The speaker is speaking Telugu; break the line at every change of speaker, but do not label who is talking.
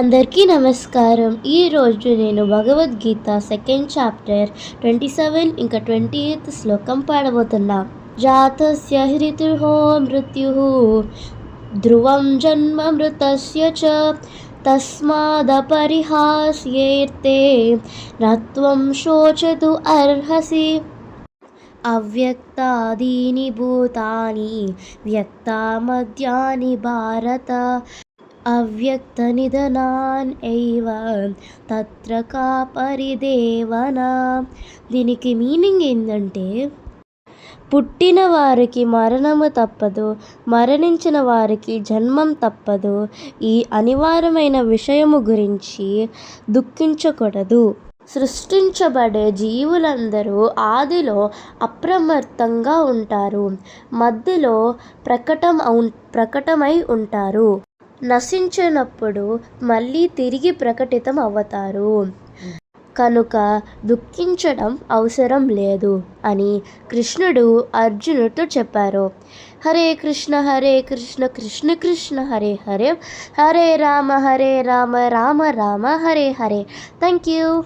అందరికీ నమస్కారం. ఈరోజు నేను Bhagavadgita second chapter twenty seven ఇంకా ట్వంటీ ఎయిత్ శ్లోకం పాడబోతున్నా. జాతస్య హృతుహో మృత్యు ధ్రువం జన్మ మృతస్య చ తస్మాదపరిహాస్యేర్తే నత్వం శోచతు అర్హసి. అవ్యక్తాదీని భూతాని వ్యక్తామద్యాని భారత. అవ్యక్తనిధనాన్ ఎవ తత్ర కాపరిదేవన దీనికి మీనింగ్ ఏంటంటే పుట్టిన వారికి మరణము తప్పదు మరణించిన వారికి జన్మం తప్పదు. ఈ అనివార్యమైన విషయము గురించి దుఃఖించకూడదు. సృష్టించబడే జీవులందరూ ఆదిలో అప్రమత్తంగా ఉంటారు. మధ్యలో ప్రకటం అవు ప్రకటమై ఉంటారు. నశించినప్పుడు మళ్ళీ తిరిగి ప్రకటితం అవుతారు. కనుక దుఃఖించడం అవసరం లేదు అని కృష్ణుడు అర్జునుడితో చెప్పారు. హరే కృష్ణ హరే కృష్ణ కృష్ణ కృష్ణ హరే హరే హరే రామ హరే రామ రామ రామ హరే హరే. Thank you